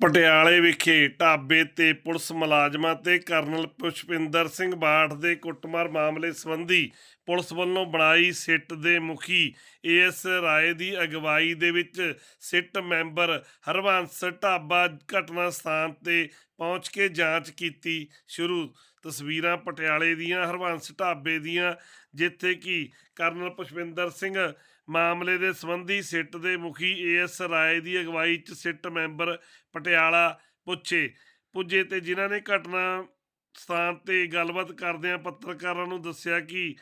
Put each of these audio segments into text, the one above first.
ਪਟਿਆਲੇ ਵਿਖੇ ਢਾਬੇ ਤੇ ਪੁਲਿਸ ਮੁਲਾਜ਼ਮਾਂ ਤੇ ਕਰਨਲ ਪੁਸ਼ਪਿੰਦਰ ਸਿੰਘ ਬਾਠ ਦੇ ਕੁੱਟਮਾਰ ਮਾਮਲੇ ਸੰਬੰਧੀ ਪੁਲਿਸ ਵੱਲੋਂ ਬਣਾਈ ਸਿੱਟ ਦੇ ਮੁਖੀ ਏਐਸ ਰਾਏ ਦੀ ਅਗਵਾਈ ਦੇ ਵਿੱਚ ਸਿੱਟ ਮੈਂਬਰ ਹਰਵੰਸ ਢਾਬਾ ਘਟਨਾ ਸਥਾਨ ਤੇ ਪਹੁੰਚ ਕੇ ਜਾਂਚ ਕੀਤੀ ਸ਼ੁਰੂ। ਤਸਵੀਰਾਂ ਪਟਿਆਲੇ ਦੀਆਂ, ਹਰਵੰਸ ਢਾਬੇ ਦੀਆਂ, ਜਿੱਥੇ ਕਿ ਕਰਨਲ ਪੁਸ਼ਪਿੰਦਰ ਸਿੰਘ ਮਾਮਲੇ ਦੇ ਸੰਬੰਧੀ ਸਿੱਟ ਦੇ ਮੁਖੀ ਏਐਸ ਰਾਏ ਦੀ ਅਗਵਾਈ 'ਚ ਸਿੱਟ ਮੈਂਬਰ ਪਟਿਆਲਾ ਪੁੱਛੇ। ਪੁੱਜੇ ਤੇ ਜਿਨ੍ਹਾਂ ਨੇ ਘਟਨਾ ਸਥਾਨ ਤੇ ਗੱਲਬਾਤ ਕਰਦਿਆਂ ਪੱਤਰਕਾਰਾਂ ਨੂੰ ਦੱਸਿਆ ਕਿ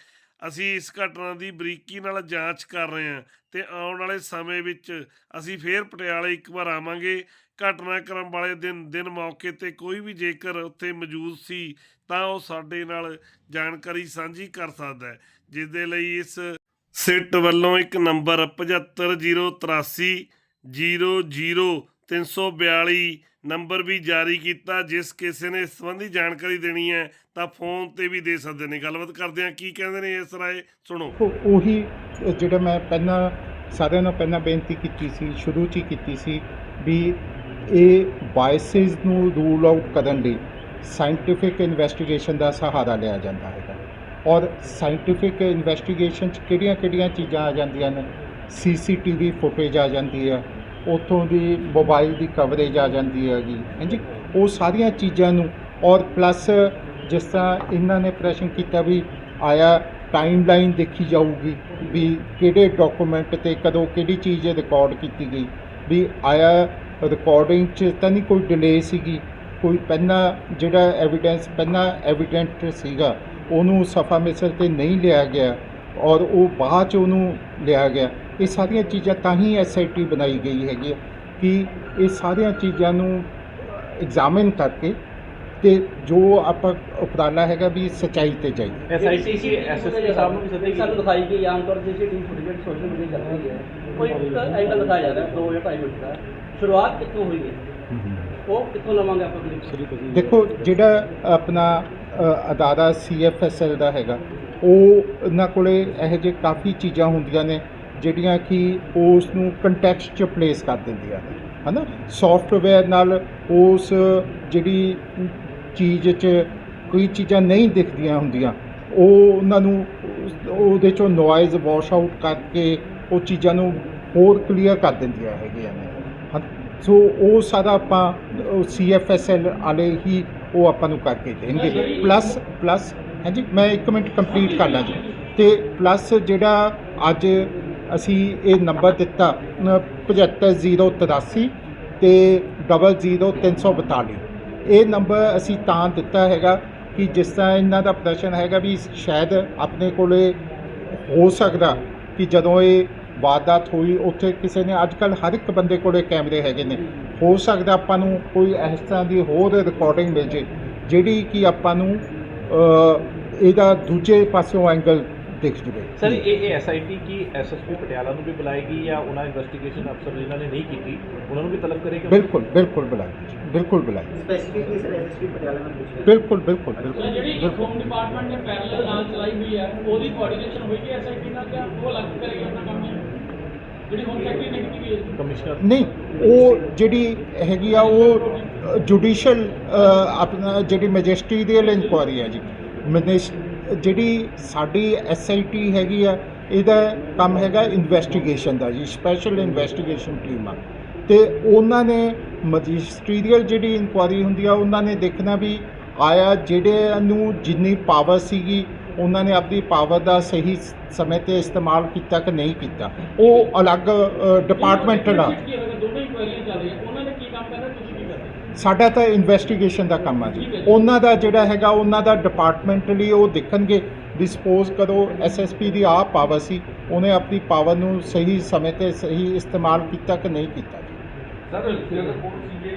ਅਸੀਂ ਇਸ ਘਟਨਾ ਦੀ ਬਰੀਕੀ ਨਾਲ ਜਾਂਚ ਕਰ ਰਹੇ ਹਾਂ ਤੇ ਆਉਣ ਵਾਲੇ ਸਮੇਂ ਵਿੱਚ ਅਸੀਂ ਫੇਰ ਪਟਿਆਲੇ ਇੱਕ ਵਾਰ ਆਵਾਂਗੇ। ਘਟਨਾਕ੍ਰਮ ਵਾਲੇ ਦਿਨ ਦਿਨ ਮੌਕੇ ਤੇ ਕੋਈ ਵੀ ਜੇਕਰ ਉੱਥੇ ਮੌਜੂਦ ਸੀ ਤਾਂ ਉਹ ਸਾਡੇ ਨਾਲ ਜਾਣਕਾਰੀ ਸਾਂਝੀ ਕਰ ਸਕਦਾ ਹੈ ਜਿਸ ਦੇ ਲਈ ਇਸ ਸਿੱਟ ਵੱਲੋਂ ਇੱਕ ਨੰਬਰ 75083 00342 ਨੰਬਰ ਵੀ ਜਾਰੀ ਕੀਤਾ, ਜਿਸ ਕਿਸੇ ਨੇ ਇਸ ਸੰਬੰਧੀ ਜਾਣਕਾਰੀ ਦੇਣੀ ਹੈ, ਤਾਂ ਫੋਨ ਤੇ ਵੀ ਦੇ ਸਕਦੇ ਨੇ। ਗੱਲਬਾਤ ਕਰਦੇ ਆ ਕੀ ਕਹਿੰਦੇ ਨੇ ਇਸ ਰਾਏ? ਸੁਣੋ। ਉਹੀ ਜਿਹੜਾ ਮੈਂ ਪਹਿਲਾਂ, ਸਾਰਿਆਂ ਨੂੰ ਪਹਿਲਾਂ ਬੇਨਤੀ ਕੀਤੀ ਸੀ, ਸ਼ੁਰੂ 'ਚ ਹੀ ਕੀਤੀ ਸੀ ਵੀ ਇਹ ਬਾਇਸਿਸ ਨੂੰ ਰੂਲ ਆਊਟ ਕਰਨ ਲਈ ਸਾਇੰਟੀਫਿਕ ਇਨਵੈਸਟੀਗੇਸ਼ਨ ਦਾ ਸਹਾਰਾ ਲਿਆ ਜਾਂਦਾ ਹੈਗਾ। ਔਰ ਸਾਇੰਟੀਫਿਕ ਇਨਵੈਸਟੀਗੇਸ਼ਨ 'ਚ ਕਿਹੜੀਆਂ-ਕਿਹੜੀਆਂ ਚੀਜ਼ਾਂ ਆ ਜਾਂਦੀਆਂ ਨੇ? ਸੀਸੀਟੀਵੀ ਫੁਟੇਜ ਆ ਜਾਂਦੀ ਹੈ। ਉੱਥੋਂ ਦੀ ਮੋਬਾਈਲ ਦੀ ਕਵਰੇਜ ਆ ਜਾਂਦੀ ਹੈਗੀ। ਹਾਂਜੀ, ਉਹ ਸਾਰੀਆਂ ਚੀਜ਼ਾਂ ਨੂੰ ਔਰ ਪਲੱਸ ਜਿਸ ਤਰ੍ਹਾਂ ਇਹਨਾਂ ਨੇ ਪ੍ਰਸ਼ਨ ਕੀਤਾ ਵੀ ਆਇਆ ਟਾਈਮਲਾਈਨ ਦੇਖੀ ਜਾਊਗੀ ਵੀ ਕਿਹੜੇ ਡਾਕੂਮੈਂਟ ਤੇ ਕਦੋਂ ਕਿਹੜੀ ਚੀਜ਼ ਰਿਕਾਰਡ ਕੀਤੀ ਗਈ। ਵੀ ਆਇਆ ਰਿਕਾਰਡਿੰਗ 'ਚ ਤਾਂ ਨਹੀਂ ਕੋਈ ਡਿਲੇ ਸੀਗੀ। ਕੋਈ ਪਹਿਲਾਂ ਜਿਹੜਾ ਐਵੀਡੈਂਸ ਪਹਿਲਾਂ ਐਵੀਡੈਂਟ ਸੀਗਾ ਉਹਨੂੰ ਸਫਾ ਮਿਸਰ ਤੇ ਨਹੀਂ ਲਿਆ ਗਿਆ ਔਰ ਉਹ ਬਾਅਦ 'ਚ ਉਹਨੂੰ ਲਿਆ ਗਿਆ। ਇਹ ਸਾਰੀਆਂ ਚੀਜ਼ਾਂ ਤਾਂ ਹੀ ਐਸਆਈਟੀ ਬਣਾਈ ਗਈ ਹੈਗੀ ਹੈ ਕਿ ਇਹ ਸਾਰੀਆਂ ਚੀਜ਼ਾਂ ਨੂੰ ਐਗਜ਼ਾਮਿਨ ਕਰਕੇ ਤੇ ਜੋ ਆਪਾਂ ਉਪਰਾਲਾ ਹੈਗਾ ਵੀ ਸਚਾਈ ਤੇ ਜਾਈਏ। ਐਸਆਈਟੀ ਸੀ ਐਸਐਸਪੀ ਸਾਹਿਬ ਨੂੰ ਵੀ ਸੱਦੇ ਸਾਨੂੰ ਦਿਖਾਈ ਗਈ ਆਮ ਤੌਰ ਤੇ ਜਿਹੜੀ ਫੁਟੇਜ ਸੋਸ਼ਲ ਮੀਡੀਆ ਚੱਲ ਰਹੀ ਹੈ ਕੋਈ ਇੱਕ ਐਂਗਲ ਦਿਖਾਇਆ ਜਾ ਰਿਹਾ ਦੋ ਜਾਂ ਢਾਈ ਮਿੰਟ ਦਾ। ਸ਼ੁਰੂਆਤ ਕਿੱਥੋਂ ਹੋਈ ਹੈ? ਉਹ ਕਿੱਥੋਂ ਲਵਾਂਗੇ ਆਪਾਂ ਕਲਿੱਪ ਦੇਖੋ ਜਿਹੜਾ ਆਪਣਾ ਅ, ਅਦਾਰਾ ਸੀਐਫਐਸਐਲ ਦਾ ਹੈਗਾ ਉਹ ਇਹਨਾਂ ਕੋਲੇ ਇਹੋ ਜਿਹੇ ਕਾਫੀ ਚੀਜ਼ਾਂ ਹੁੰਦੀਆਂ ਨੇ ਜਿਹੜੀਆਂ ਕਿ ਉਸ ਨੂੰ ਕੰਟੈਕਸਟ 'ਚ ਪਲੇਸ ਕਰ ਦਿੰਦੀਆਂ ਨੇ ਹਨਾ? ਸੌਫਟਵੇਅਰ ਨਾਲ ਉਸ ਜਿਹੜੀ ਚੀਜ਼ 'ਚ ਕੋਈ ਚੀਜ਼ਾਂ ਨਹੀਂ ਦਿਖਦੀਆਂ ਹੁੰਦੀਆਂ ਉਹ ਉਹਨਾਂ ਨੂੰ ਉਹਦੇ 'ਚੋਂ ਨੋਇਜ਼ ਵਾਸ਼ ਆਊਟ ਕਰਕੇ ਉਹ ਚੀਜ਼ਾਂ ਨੂੰ ਹੋਰ ਕਲੀਅਰ ਕਰ ਦਿੰਦੀਆਂ ਹੈਗੀਆਂ ਨੇ ਹਾਂ ਸੋ ਉਹ ਸਾਰਾ ਆਪਾਂ ਸੀਐਫਐਸਐਲ ਵਾਲੇ ਹੀ ਉਹ ਆਪਾਂ ਨੂੰ ਕਰਕੇ ਦੇਣਗੇ। ਪਲੱਸ ਪਲੱਸ ਹਾਂਜੀ ਮੈਂ 1 ਮਿੰਟ ਕੰਪਲੀਟ ਕਰ ਲਾਂ ਜੀ। ਤੇ ਪਲੱਸ ਜਿਹੜਾ ਅੱਜ ਅਸੀਂ ਇਹ ਨੰਬਰ ਦਿੱਤਾ ਅ, 75083 ਤੇ 00342 ਇਹ ਨੰਬਰ ਅਸੀਂ ਤਾਂ ਦਿੱਤਾ ਹੈਗਾ ਕਿ ਜਿਸ ਤਰ੍ਹਾਂ ਇਹਨਾਂ ਦਾ ਪ੍ਰਦਰਸ਼ਨ ਹੈਗਾ ਵੀ ਸ਼ਾਇਦ ਆਪਣੇ ਕੋਲੇ ਹੋ ਸਕਦਾ ਕਿ ਜਦੋਂ ਇਹ ਵਾਰਦਾਤ ਹੋਈ ਉੱਥੇ ਕਿਸੇ ਨੇ ਅੱਜ ਕੱਲ ਹਰ ਇੱਕ ਬੰਦੇ ਕੋਲੇ ਕੈਮਰੇ ਹੈਗੇ ਨੇ। ਹੋ ਸਕਦਾ ਆਪਾਂ ਨੂੰ ਕੋਈ ਇਸ ਤਰ੍ਹਾਂ ਦੀ ਹੋਰ ਰਿਕਾਰਡਿੰਗ ਮਿਲ ਜੇ ਜਿਹੜੀ ਕਿ ਆਪਾਂ ਨੂੰ ਇਹਦਾ ਦੂਜੇ ਪਾਸਿਓਂ ਐਂਗਲ ਦਿਖ ਜਵੇ। ਸਰ ਇਹ ਇਹ ਐਸਆਈਟੀ ਕੀ ਐਸਐਸਪੀ ਪਟਿਆਲਾ ਨੂੰ ਵੀ ਬੁਲਾਏਗੀ ਜਾਂ ਉਹਨਾਂ ਇਨਵੈਸਟੀਗੇਸ਼ਨ ਅਫਸਰ ਜਿਨ੍ਹਾਂ ਨੇ ਨਹੀਂ ਕੀਤੀ ਉਹਨਾਂ ਨੂੰ ਵੀ ਤਲਬ ਕਰੇਗੀ ਬਿਲਕੁਲ ਬਿਲਕੁਲ ਬੁਲਾਈ ਜੀ ਬਿਲਕੁਲ ਬੁਲਾਈ ਸਪੈਸੀਫਿਕਲੀ ਸਰ ਐਸਐਸਪੀ ਪਟਿਆਲਾ ਨਾਲ ਪੁੱਛਿਆ ਬਿਲਕੁਲ ਬਿਲਕੁਲ ਬਿਲਕੁਲ। ਜਿਹੜੀ ਹੋਮ ਡਿਪਾਰਟਮੈਂਟ ਨੇ ਪੈਰਲਲ ਨਾਲ ਚਲਾਈ ਹੋਈ ਹੈ ਉਹਦੀ ਕੋਆਰਡੀਨੇਸ਼ਨ ਹੋਏਗੀ ਐਸਆਈਟੀ ਨਾਲ ਜਾਂ ਉਹ ਅਲੱਗ ਕਰੇਗੀ ਆਪਣਾ ਕੰਮ? ਜਿਹੜੀ ਹੈ। ਕਮਿਸ਼ਨਰ। ਨਹੀਂ ਉਹ ਜਿਹੜੀ ਹੈਗੀ ਆ ਉਹ ਜੁਡੀਸ਼ੀਅਲ ਆਪਣਾ ਜਿਹੜੀ ਮੈਜਿਸਟਰੀਅਲ ਇਨਕੁਆਰੀ ਹੈ ਜੀ। ਮੈਨਿਸ- ਜਿਹੜੀ ਸਾਡੀ ਐਸਆਈਟੀ ਹੈਗੀ ਆ ਇਹਦਾ ਕੰਮ ਹੈਗਾ ਇਨਵੈਸਟੀਗੇਸ਼ਨ ਦਾ ਜੀ ਸਪੈਸ਼ਲ ਇਨਵੈਸਟੀਗੇਸ਼ਨ ਟੀਮ ਆ। ਤੇ ਉਹਨਾਂ ਨੇ ਮੈਜਿਸਟਰੀਅਲ ਜਿਹੜੀ ਇਨਕੁਆਰੀ ਹੁੰਦੀ ਆ ਉਹਨਾਂ ਨੇ ਦੇਖਣਾ ਵੀ ਆਇਆ ਜਿਹੜੇ ਨੂੰ ਜਿੰਨੀ ਪਾਵਰ ਸੀਗੀ ਉਹਨਾਂ ਨੇ ਆਪਣੀ ਪਾਵਰ ਦਾ ਸਹੀ ਸਮੇਂ ਤੇ ਇਸਤੇਮਾਲ ਕੀਤਾ ਕਿ ਨਹੀਂ ਕੀਤਾ। ਉਹ ਅਲੱਗ ਆ ਕੀ ਕਰਨਾ ਸਾਡਾ ਤਾਂ ਇਨਵੈਸਟੀਗੇਸ਼ਨ ਦਾ ਕੰਮ ਆ ਜੀ। ਉਹਨਾਂ ਦਾ ਜਿਹੜਾ ਹੈਗਾ ਉਹਨਾਂ ਦਾ ਡਿਪਾਰਟਮੈਂਟਲੀ ਉਹ ਦੇਖਣਗੇ ਵੀ ਸਪੋਜ਼ ਕਰੋ ਐਸਐਸਪੀ ਦੀ ਆਹ ਪਾਵਰ ਸੀ ਉਹਨੇ ਆਪਣੀ ਪਾਵਰ ਨੂੰ ਸਹੀ ਸਮੇਂ ਤੇ ਸਹੀ ਇਸਤੇਮਾਲ ਕੀਤਾ ਕਿ ਨਹੀਂ ਕੀਤਾ ਜੀ। Sir court